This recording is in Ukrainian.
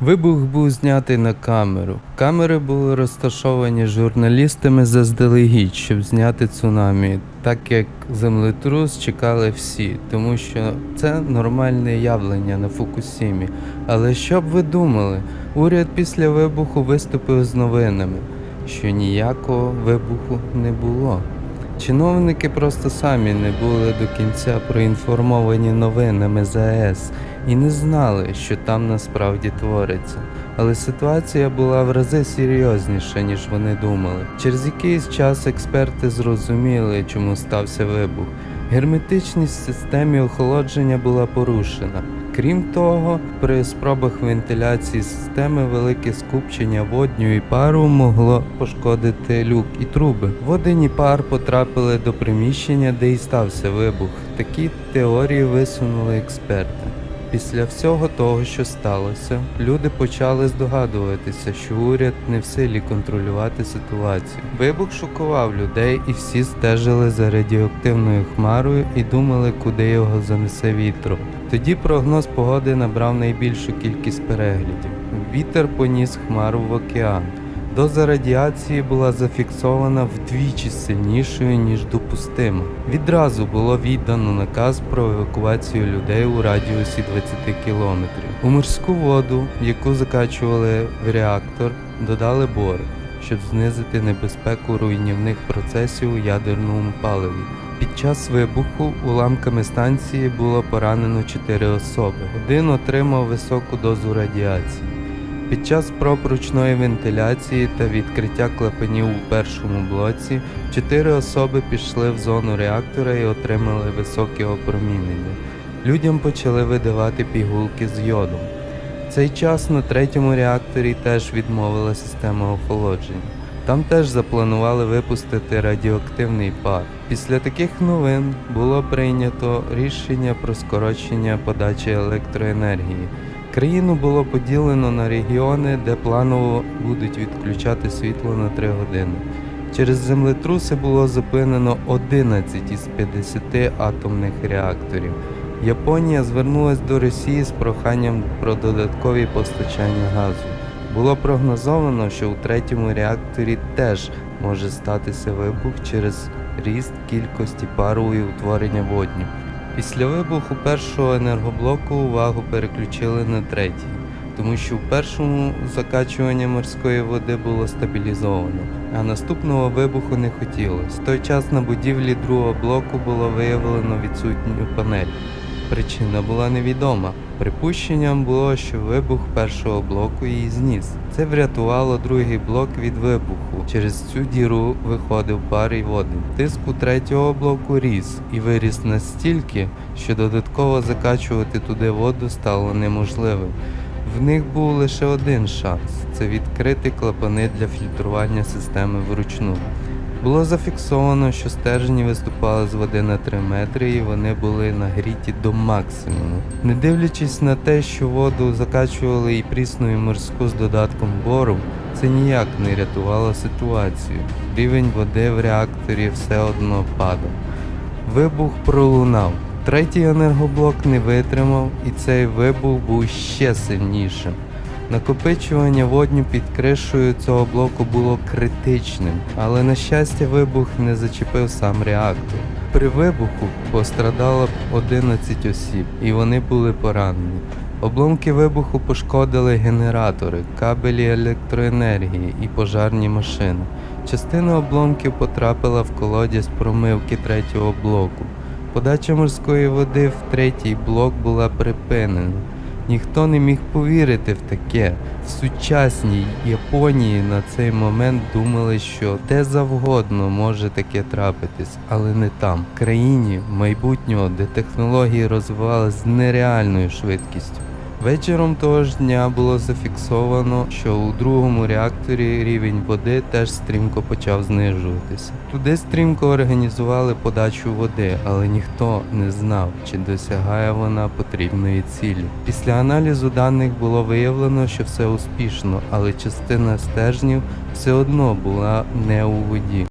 Вибух був знятий на камеру. Камери були розташовані журналістами заздалегідь, щоб зняти цунамі, так як землетрус чекали всі, тому що це нормальне явлення на Фукусімі. Але що б ви думали? Уряд після вибуху виступив з новинами, що ніякого вибуху не було. Чиновники просто самі не були до кінця проінформовані новинами ЗАЕС і не знали, що там насправді твориться. Але ситуація була в рази серйозніша, ніж вони думали. Через якийсь час експерти зрозуміли, чому стався вибух. Герметичність в системі охолодження була порушена. Крім того, при спробах вентиляції системи велике скупчення водню і пару могло пошкодити люк і труби. Водень і пар потрапили до приміщення, де і стався вибух. Такі теорії висунули експерти. Після всього того, що сталося, люди почали здогадуватися, що уряд не в силі контролювати ситуацію. Вибух шокував людей, і всі стежили за радіоактивною хмарою і думали, куди його занесе вітром. Тоді прогноз погоди набрав найбільшу кількість переглядів. Вітер поніс хмару в океан. Доза радіації була зафіксована вдвічі сильнішою, ніж допустимо. Відразу було віддано наказ про евакуацію людей у радіусі 20 кілометрів. У морську воду, яку закачували в реактор, додали бор, щоб знизити небезпеку руйнівних процесів у ядерному паливі. Під час вибуху уламками станції було поранено 4 особи. Один отримав високу дозу радіації. Під час спроб ручної вентиляції та відкриття клапанів у першому блоці чотири особи пішли в зону реактора і отримали високе опромінення. Людям почали видавати пігулки з йодом. Цей час на третьому реакторі теж відмовила система охолодження. Там теж запланували випустити радіоактивний пар. Після таких новин було прийнято рішення про скорочення подачі електроенергії. Країну було поділено на регіони, де планово будуть відключати світло на 3 години. Через землетруси було зупинено 11 із 50 атомних реакторів. Японія звернулась до Росії з проханням про додаткові постачання газу. Було прогнозовано, що у третьому реакторі теж може статися вибух через ріст кількості пару і утворення водню. Після вибуху першого енергоблоку увагу переключили на третій, тому що в першому закачування морської води було стабілізовано, а наступного вибуху не хотілося. В той час на будівлі другого блоку було виявлено відсутню панель. Причина була невідома. Припущенням було, що вибух першого блоку її зніс. Це врятувало другий блок від вибуху. Через цю діру виходив пар і водень. Тиск у третього блоку ріс і виріс настільки, що додатково закачувати туди воду стало неможливим. В них був лише один шанс це відкрити клапани для фільтрування системи вручну. Було зафіксовано, що стержні виступали з води на 3 метри і вони були нагріті до максимуму. Не дивлячись на те, що воду закачували і прісну і морську з додатком бору, це ніяк не рятувало ситуацію. Рівень води в реакторі все одно падав. Вибух пролунав. Третій енергоблок не витримав, і цей вибух був ще сильнішим. Накопичування водню під кришею цього блоку було критичним, але на щастя вибух не зачепив сам реактор. При вибуху пострадало 11 осіб, і вони були поранені. Обломки вибуху пошкодили генератори, кабелі електроенергії і пожарні машини. Частина обломків потрапила в колодязь промивки третього блоку. Подача морської води в третій блок була припинена. Ніхто не міг повірити в таке. В сучасній Японії на цей момент думали, що де завгодно може таке трапитись, але не там, в країні майбутнього, де технології розвивалися з нереальною швидкістю. Вечором того ж дня було зафіксовано, що у другому реакторі рівень води теж стрімко почав знижуватися. Туди стрімко організували подачу води, але ніхто не знав, чи досягає вона потрібної цілі. Після аналізу даних було виявлено, що все успішно, але частина стержнів все одно була не у воді.